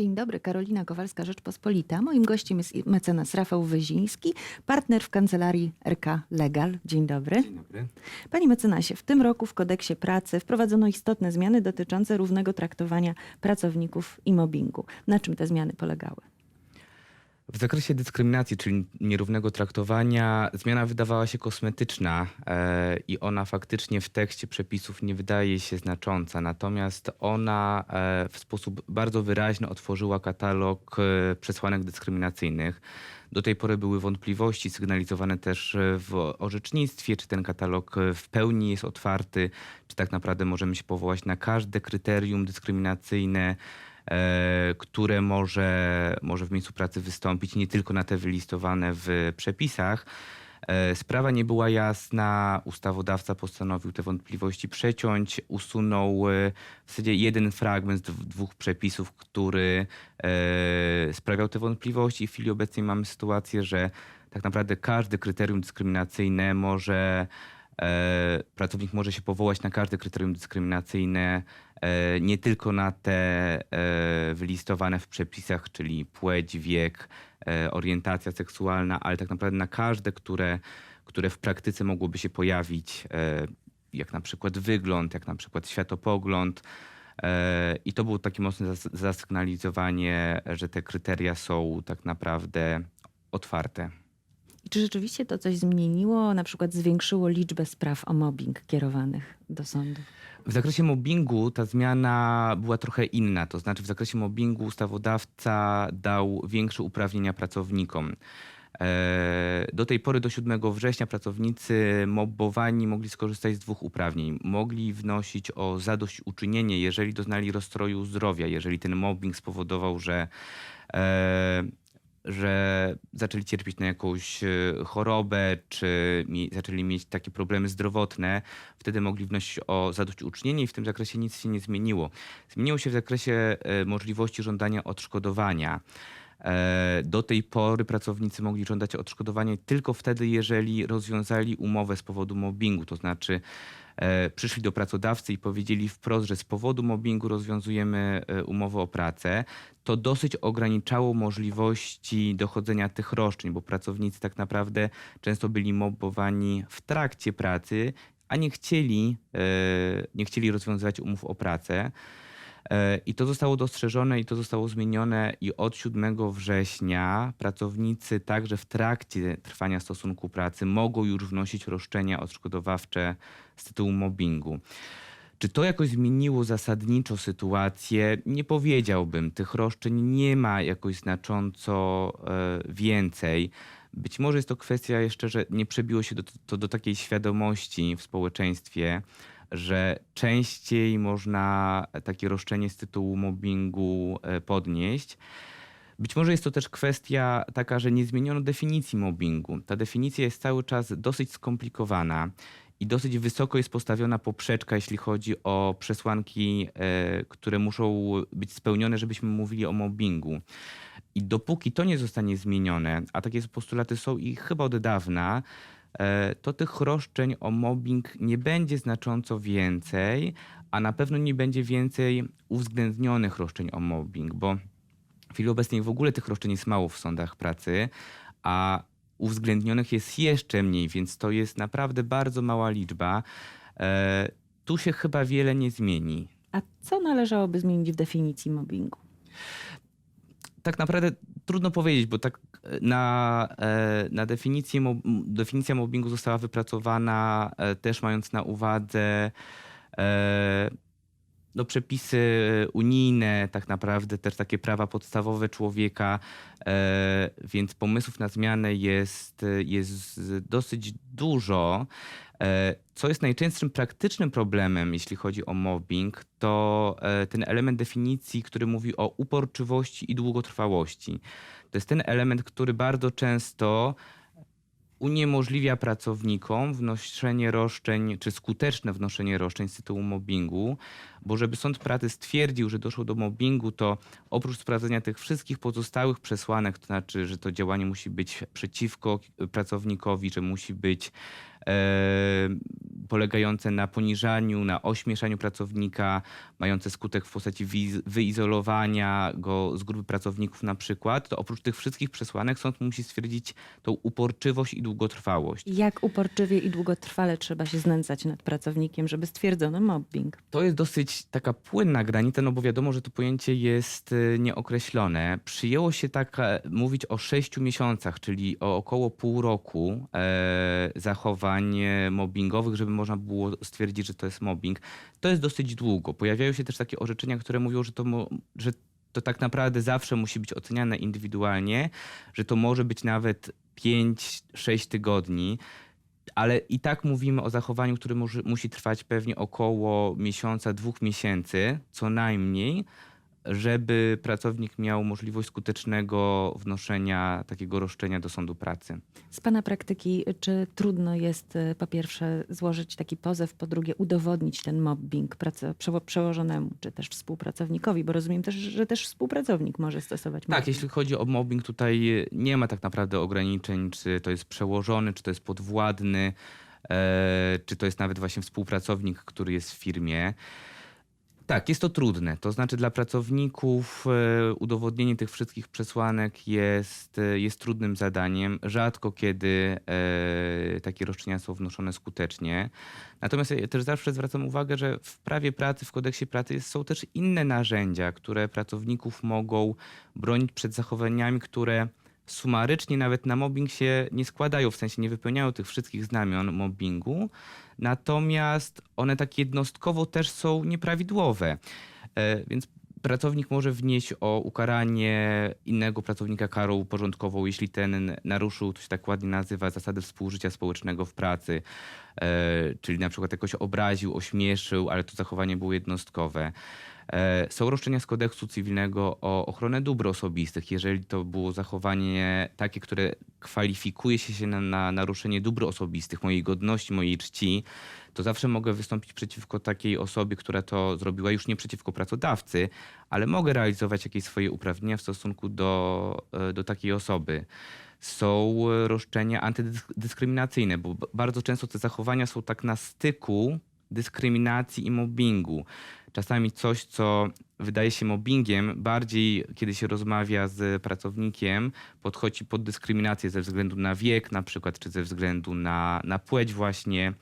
Dzień dobry, Karolina Kowalska, Rzeczpospolita. Moim gościem jest mecenas Rafał Wyziński, partner w kancelarii RK Legal. Dzień dobry. Dzień dobry. Panie mecenasie, w tym roku w kodeksie pracy wprowadzono istotne zmiany dotyczące równego traktowania pracowników i mobbingu. Na czym te zmiany polegały? W zakresie dyskryminacji, czyli nierównego traktowania, zmiana wydawała się kosmetyczna e, i ona faktycznie w tekście przepisów nie wydaje się znacząca. Natomiast ona e, w sposób bardzo wyraźny otworzyła katalog e, przesłanek dyskryminacyjnych. Do tej pory były wątpliwości sygnalizowane też w orzecznictwie, czy ten katalog w pełni jest otwarty, czy tak naprawdę możemy się powołać na każde kryterium dyskryminacyjne które może, może w miejscu pracy wystąpić, nie tylko na te wylistowane w przepisach. E, Sprawa nie była jasna, ustawodawca postanowił te wątpliwości przeciąć, usunął e, w zasadzie jeden fragment z dw- dwóch przepisów, który e, sprawiał te wątpliwości. W chwili obecnej mamy sytuację, że tak naprawdę każde kryterium dyskryminacyjne może e, pracownik może się powołać na każde kryterium dyskryminacyjne, e, nie tylko na te e, wylistowane w przepisach, czyli płeć, wiek, e, orientacja seksualna, ale tak naprawdę na każde, które, które w praktyce mogłoby się pojawić, e, jak na przykład wygląd, jak na przykład światopogląd. E, I to było takie mocne zas- zasygnalizowanie, że te kryteria są tak naprawdę otwarte. Czy rzeczywiście to coś zmieniło, na przykład zwiększyło liczbę spraw o mobbing kierowanych do sądu? W zakresie mobbingu ta zmiana była trochę inna. To znaczy, w zakresie mobbingu ustawodawca dał większe uprawnienia pracownikom. E, Do tej pory, do 7 września, pracownicy mobbowani mogli skorzystać z dwóch uprawnień. Mogli wnosić o zadośćuczynienie, jeżeli doznali rozstroju zdrowia, jeżeli ten mobbing spowodował, że e, że zaczęli cierpieć na jakąś e, chorobę, czy zaczęli mieć takie problemy zdrowotne, wtedy mogli wnosić o zadośćuczynienie i w tym zakresie nic się nie zmieniło. Zmieniło się w zakresie e, możliwości żądania odszkodowania. E, Do tej pory pracownicy mogli żądać odszkodowania tylko wtedy, jeżeli rozwiązali umowę z powodu mobbingu, to znaczy e, przyszli do pracodawcy i powiedzieli wprost, że z powodu mobbingu rozwiązujemy e, umowę o pracę, to dosyć ograniczało możliwości dochodzenia tych roszczeń, bo pracownicy tak naprawdę często byli mobbowani w trakcie pracy, a nie chcieli, nie chcieli rozwiązywać umów o pracę. E, I to zostało dostrzeżone i to zostało zmienione i od 7 września pracownicy także w trakcie trwania stosunku pracy mogą już wnosić roszczenia odszkodowawcze z tytułu mobbingu. Czy to jakoś zmieniło zasadniczo sytuację? Nie powiedziałbym. Tych roszczeń nie ma jakoś znacząco e, więcej. Być może jest to kwestia jeszcze, że nie przebiło się do, to do takiej świadomości w społeczeństwie, że częściej można takie roszczenie z tytułu mobbingu e, podnieść. Być może jest to też kwestia taka, że nie zmieniono definicji mobbingu. Ta definicja jest cały czas dosyć skomplikowana i dosyć wysoko jest postawiona poprzeczka, jeśli chodzi o przesłanki, e, które muszą być spełnione, żebyśmy mówili o mobbingu. I dopóki to nie zostanie zmienione, a takie postulaty są i chyba od dawna, to tych roszczeń o mobbing nie będzie znacząco więcej, a na pewno nie będzie więcej uwzględnionych roszczeń o mobbing, bo w chwili obecnej w ogóle tych roszczeń jest mało w sądach pracy, a uwzględnionych jest jeszcze mniej, więc to jest naprawdę bardzo mała liczba. E, tu się chyba wiele nie zmieni. A co należałoby zmienić w definicji mobbingu? tak naprawdę trudno powiedzieć, bo tak na, e, na definicję, definicja mobbingu została wypracowana e, też mając na uwadze e, no, przepisy unijne, tak naprawdę też takie prawa podstawowe człowieka, e, więc pomysłów na zmianę jest, jest dosyć dużo. E, Co jest najczęstszym praktycznym problemem, jeśli chodzi o mobbing, to e, ten element definicji, który mówi o uporczywości i długotrwałości. To jest ten element, który bardzo często uniemożliwia pracownikom wnoszenie roszczeń, czy skuteczne wnoszenie roszczeń z tytułu mobbingu, bo żeby sąd pracy stwierdził, że doszło do mobbingu, to oprócz sprawdzenia tych wszystkich pozostałych przesłanek, to znaczy, że to działanie musi być przeciwko pracownikowi, że musi być polegające na poniżaniu, na ośmieszaniu pracownika, mające skutek w postaci wyizolowania go z grupy pracowników na przykład, to oprócz tych wszystkich przesłanek sąd musi stwierdzić tą uporczywość i długotrwałość. Jak uporczywie i długotrwale trzeba się znęcać nad pracownikiem, żeby stwierdzono mobbing? To jest dosyć taka płynna granica, no bo wiadomo, że to pojęcie jest y, nieokreślone. Przyjęło się tak e, mówić o sześciu miesiącach, czyli o około pół roku e, zachowań e, mobbingowych, żeby można było stwierdzić, że to jest mobbing. To jest dosyć długo. Pojawiają się też takie orzeczenia, które mówią, że to, że to tak naprawdę zawsze musi być oceniane indywidualnie, że to może być nawet 5-6 tygodni. Ale i tak mówimy o zachowaniu, które musi trwać pewnie około miesiąca, dwóch miesięcy, co najmniej, żeby pracownik miał możliwość skutecznego wnoszenia takiego roszczenia do sądu pracy. Z Pana praktyki, czy trudno jest y, po pierwsze złożyć taki pozew, po drugie udowodnić ten mobbing przełożonemu, czy też współpracownikowi, bo rozumiem też, że też współpracownik może stosować mobbing. Tak, jeśli chodzi o mobbing, tutaj nie ma tak naprawdę ograniczeń, czy to jest przełożony, czy to jest podwładny, e, czy to jest nawet właśnie współpracownik, który jest w firmie. Tak, jest to trudne. To znaczy dla pracowników e, udowodnienie tych wszystkich przesłanek jest, e, jest trudnym zadaniem. Rzadko kiedy e, takie roszczenia są wnoszone skutecznie. Natomiast ja też zawsze zwracam uwagę, że w prawie pracy, w kodeksie pracy są też inne narzędzia, które pracowników mogą bronić przed zachowaniami, które sumarycznie nawet na mobbing się nie składają, w sensie nie wypełniają tych wszystkich znamion mobbingu, natomiast one tak jednostkowo też są nieprawidłowe. E, Więc pracownik może wnieść o ukaranie innego pracownika karą porządkową, jeśli ten naruszył, to się tak ładnie nazywa, zasady współżycia społecznego w pracy, e, czyli na przykład jakoś obraził, ośmieszył, ale to zachowanie było jednostkowe. E, Są roszczenia z kodeksu cywilnego o ochronę dóbr osobistych. Jeżeli to było zachowanie takie, które kwalifikuje się na, na naruszenie dóbr osobistych, mojej godności, mojej czci, to zawsze mogę wystąpić przeciwko takiej osobie, która to zrobiła, już nie przeciwko pracodawcy, ale mogę realizować jakieś swoje uprawnienia w stosunku do, e, do takiej osoby. Są roszczenia antydyskryminacyjne, bo bardzo często te zachowania są tak na styku dyskryminacji i mobbingu. Czasami coś, co wydaje się mobbingiem, bardziej kiedy się rozmawia z pracownikiem, podchodzi pod dyskryminację ze względu na wiek na przykład, czy ze względu na, na płeć właśnie.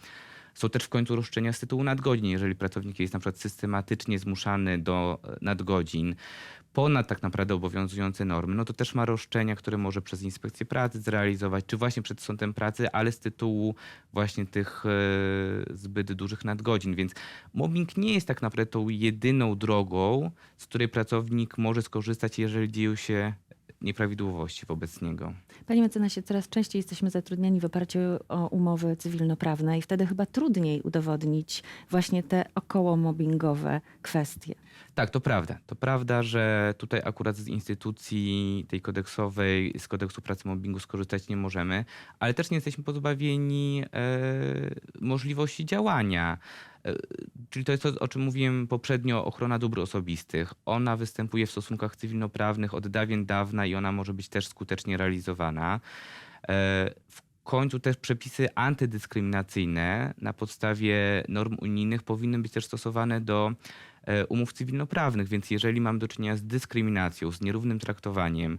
Są też w końcu roszczenia z tytułu nadgodzin, jeżeli pracownik jest na przykład systematycznie zmuszany do nadgodzin ponad tak naprawdę obowiązujące normy, no to też ma roszczenia, które może przez inspekcję pracy zrealizować, czy właśnie przed sądem pracy, ale z tytułu właśnie tych e, zbyt dużych nadgodzin. Więc mobbing nie jest tak naprawdę tą jedyną drogą, z której pracownik może skorzystać, jeżeli dzieją się nieprawidłowości wobec niego. Panie mecenasie, coraz częściej jesteśmy zatrudniani w oparciu o umowy cywilnoprawne i wtedy chyba trudniej udowodnić właśnie te około mobbingowe kwestie. Tak, to prawda. To prawda, że tutaj akurat z instytucji tej kodeksowej, z kodeksu pracy mobbingu skorzystać nie możemy, ale też nie jesteśmy pozbawieni e, możliwości działania. Czyli to jest to, o czym mówiłem poprzednio, ochrona dóbr osobistych. Ona występuje w stosunkach cywilnoprawnych od dawien dawna i ona może być też skutecznie realizowana. E, w końcu też przepisy antydyskryminacyjne na podstawie norm unijnych powinny być też stosowane do e, umów cywilnoprawnych, więc jeżeli mam do czynienia z dyskryminacją, z nierównym traktowaniem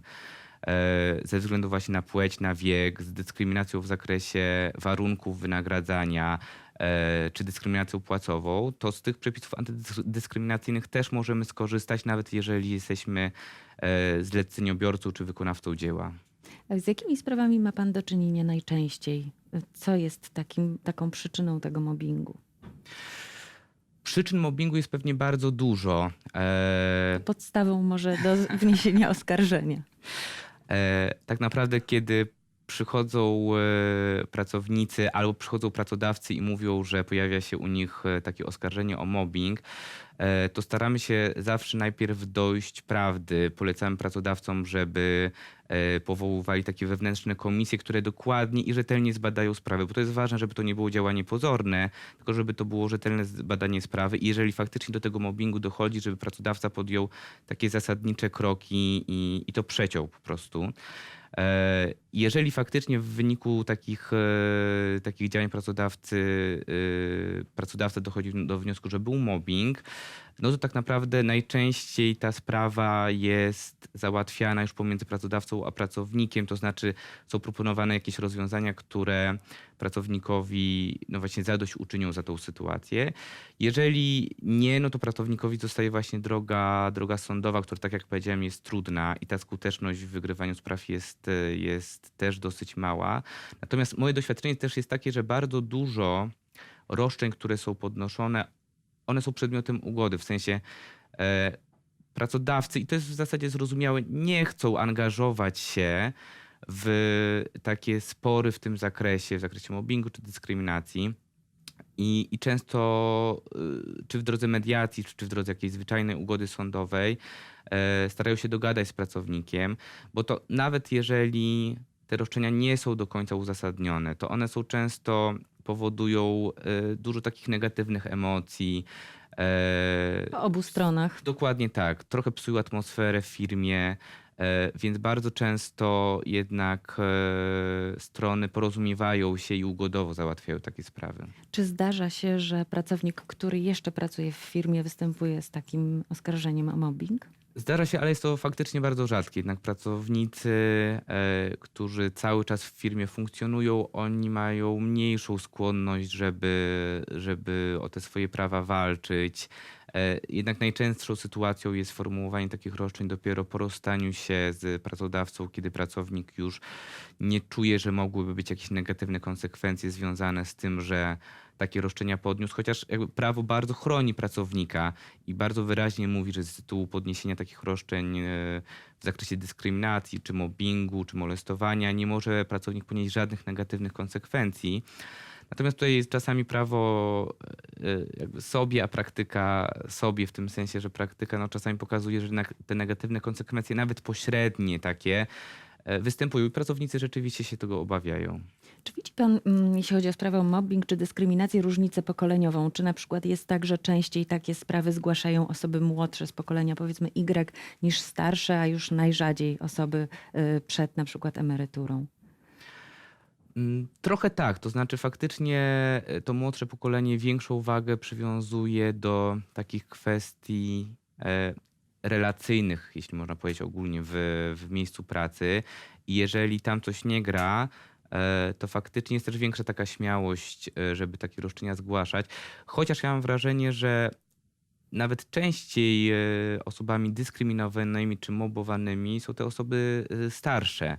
e, ze względu właśnie na płeć, na wiek, z dyskryminacją w zakresie warunków wynagradzania czy dyskryminacją płacową, to z tych przepisów antydyskryminacyjnych też możemy skorzystać, nawet jeżeli jesteśmy e, zleceniobiorcą czy wykonawcą dzieła. Z jakimi sprawami ma pan do czynienia najczęściej? Co jest takim, taką przyczyną tego mobbingu? Przyczyn mobbingu jest pewnie bardzo dużo. E, Podstawą może do wniesienia oskarżenia. e, tak naprawdę, kiedy przychodzą e, pracownicy albo przychodzą pracodawcy i mówią, że pojawia się u nich e, takie oskarżenie o mobbing, e, to staramy się zawsze najpierw dojść prawdy. Polecamy pracodawcom, żeby powoływali takie wewnętrzne komisje, które dokładnie i rzetelnie zbadają sprawę, bo to jest ważne, żeby to nie było działanie pozorne, tylko żeby to było rzetelne zbadanie sprawy i jeżeli faktycznie do tego mobbingu dochodzi, żeby pracodawca podjął takie zasadnicze kroki i, i to przeciął po prostu. E, jeżeli faktycznie w wyniku takich, e, takich działań pracodawcy, e, pracodawca dochodzi do wniosku, że był mobbing, no to tak naprawdę najczęściej ta sprawa jest załatwiana już pomiędzy pracodawcą a pracownikiem, to znaczy są proponowane jakieś rozwiązania, które pracownikowi no właśnie zadośćuczynią za tą sytuację. Jeżeli nie, no to pracownikowi zostaje właśnie droga, droga sądowa, która tak jak powiedziałem jest trudna i ta skuteczność w wygrywaniu spraw jest, jest też dosyć mała. Natomiast moje doświadczenie też jest takie, że bardzo dużo roszczeń, które są podnoszone, one są przedmiotem ugody, w sensie e, pracodawcy, i to jest w zasadzie zrozumiałe, nie chcą angażować się w takie spory w tym zakresie, w zakresie mobbingu czy dyskryminacji. I, I często, y, czy w drodze mediacji, czy w drodze jakiejś zwyczajnej ugody sądowej, e, starają się dogadać z pracownikiem, bo to nawet jeżeli te roszczenia nie są do końca uzasadnione, to one są często powodują e, dużo takich negatywnych emocji. e, Po obu stronach. Dokładnie tak. Trochę psują atmosferę w firmie, e, więc bardzo często jednak strony porozumiewają się i ugodowo załatwiają takie sprawy. Czy zdarza się, że pracownik, który jeszcze pracuje w firmie, występuje z takim oskarżeniem o mobbing? Zdarza się, ale jest to faktycznie bardzo rzadkie. Jednak pracownicy, e, którzy cały czas w firmie funkcjonują, oni mają mniejszą skłonność, żeby, żeby o te swoje prawa walczyć. E, Jednak najczęstszą sytuacją jest formułowanie takich roszczeń dopiero po rozstaniu się z pracodawcą, kiedy pracownik już nie czuje, że mogłyby być jakieś negatywne konsekwencje związane z tym, że takie roszczenia podniósł, chociaż prawo bardzo chroni pracownika i bardzo wyraźnie mówi, że z tytułu podniesienia takich roszczeń e, w zakresie dyskryminacji, czy mobbingu, czy molestowania nie może pracownik ponieść żadnych negatywnych konsekwencji. Natomiast tutaj czasami prawo e, jakby sobie, a praktyka sobie, w tym sensie, że praktyka no, czasami pokazuje, że te negatywne konsekwencje, nawet pośrednie takie, e, występują i pracownicy rzeczywiście się tego obawiają. Czy widzi pan, mm, jeśli chodzi o sprawę mobbing czy dyskryminację, różnicę pokoleniową? Czy na przykład jest tak, że częściej takie sprawy zgłaszają osoby młodsze z pokolenia powiedzmy Y niż starsze, a już najrzadziej osoby y, przed na przykład emeryturą? Mm, Trochę tak, to znaczy faktycznie e, to młodsze pokolenie większą wagę przywiązuje do takich kwestii e, relacyjnych, jeśli można powiedzieć ogólnie, w, w miejscu pracy. I jeżeli tam coś nie gra, e, to faktycznie jest też większa taka śmiałość, żeby takie roszczenia zgłaszać. Chociaż ja mam wrażenie, że nawet częściej osobami dyskryminowanymi czy mobbowanymi są te osoby starsze.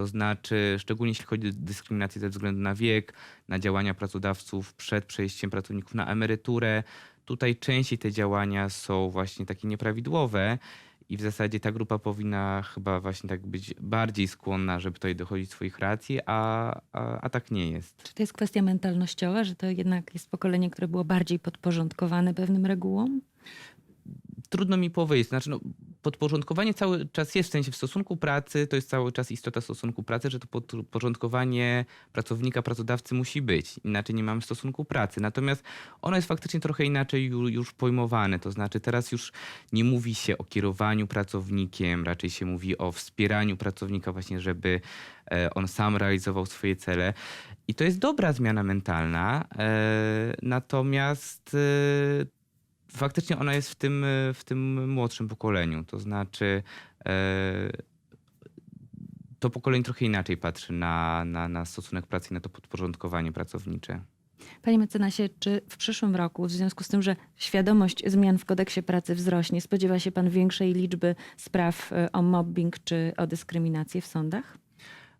To znaczy, szczególnie jeśli chodzi o dyskryminację ze względu na wiek, na działania pracodawców przed przejściem pracowników na emeryturę, tutaj częściej te działania są właśnie takie nieprawidłowe i w zasadzie ta grupa powinna chyba właśnie tak być bardziej skłonna, żeby tutaj dochodzić swoich racji, a, a, a tak nie jest. Czy to jest kwestia mentalnościowa, że to jednak jest pokolenie, które było bardziej podporządkowane pewnym regułom? Trudno mi powiedzieć. Znaczy, no, podporządkowanie cały czas jest w sensie w stosunku pracy, to jest cały czas istota stosunku pracy, że to podporządkowanie pracownika, pracodawcy musi być. Inaczej nie mamy stosunku pracy. Natomiast ono jest faktycznie trochę inaczej ju- już pojmowane. To znaczy teraz już nie mówi się o kierowaniu pracownikiem, raczej się mówi o wspieraniu pracownika właśnie, żeby e, on sam realizował swoje cele. I to jest dobra zmiana mentalna. e, Natomiast e, faktycznie ona jest w tym, e, w tym młodszym pokoleniu. To znaczy, e, to pokolenie trochę inaczej patrzy na, na, na stosunek pracy i na to podporządkowanie pracownicze. Panie mecenasie, czy w przyszłym roku, w związku z tym, że świadomość zmian w kodeksie pracy wzrośnie, spodziewa się pan większej liczby spraw y, o mobbing czy o dyskryminację w sądach?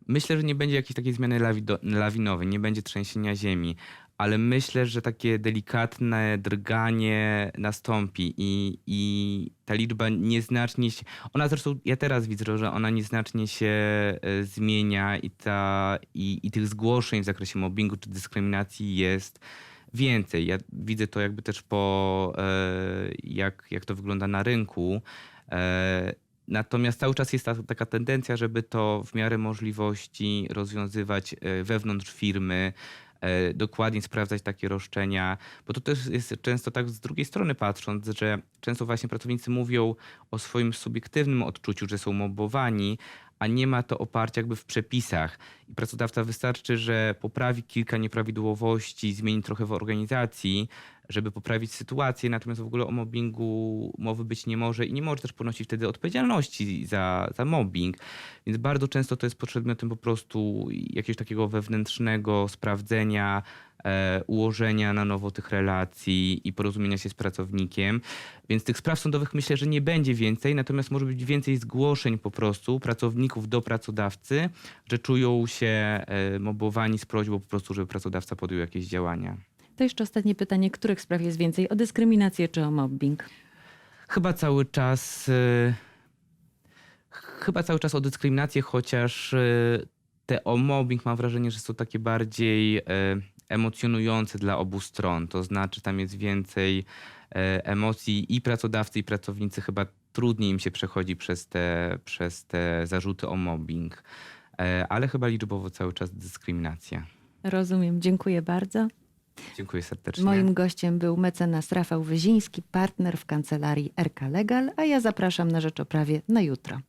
Myślę, że nie będzie jakiejś takiej zmiany lawinowej, nie będzie trzęsienia ziemi, ale myślę, że takie delikatne drganie nastąpi i, i ta liczba nieznacznie się. Ona zresztą, ja teraz widzę, że ona nieznacznie się e, zmienia i, ta, i, i tych zgłoszeń w zakresie mobbingu czy dyskryminacji jest więcej. Ja widzę to jakby też po e, jak, jak to wygląda na rynku. E, Natomiast cały czas jest ta, taka tendencja, żeby to w miarę możliwości rozwiązywać wewnątrz firmy, dokładnie sprawdzać takie roszczenia, bo to też jest często tak z drugiej strony patrząc, że często właśnie pracownicy mówią o swoim subiektywnym odczuciu, że są mobbowani, a nie ma to oparcia jakby w przepisach. I pracodawca wystarczy, że poprawi kilka nieprawidłowości, zmieni trochę w organizacji, żeby poprawić sytuację, natomiast w ogóle o mobbingu mowy być nie może i nie może też ponosić wtedy odpowiedzialności za, za mobbing. Więc bardzo często to jest przedmiotem po prostu jakiegoś takiego wewnętrznego sprawdzenia, ułożenia na nowo tych relacji i porozumienia się z pracownikiem. Więc tych spraw sądowych myślę, że nie będzie więcej, natomiast może być więcej zgłoszeń po prostu pracowników do pracodawcy, że czują się e, mobowani z prośbą po prostu, żeby pracodawca podjął jakieś działania. To jeszcze ostatnie pytanie. Których spraw jest więcej? O dyskryminację czy o mobbing? Chyba cały czas. y, Chyba cały czas o dyskryminację, chociaż te o mobbing mam wrażenie, że są takie bardziej emocjonujące dla obu stron. To znaczy, tam jest więcej y, emocji i pracodawcy, i pracownicy chyba trudniej im się przechodzi przez te, przez te zarzuty o mobbing. E, Ale chyba liczbowo cały czas dyskryminacja. Rozumiem. Dziękuję bardzo. Dziękuję serdecznie. Moim gościem był mecenas Rafał Wyziński, partner w kancelarii RK Legal, a ja zapraszam na Rzecz o Prawie na jutro.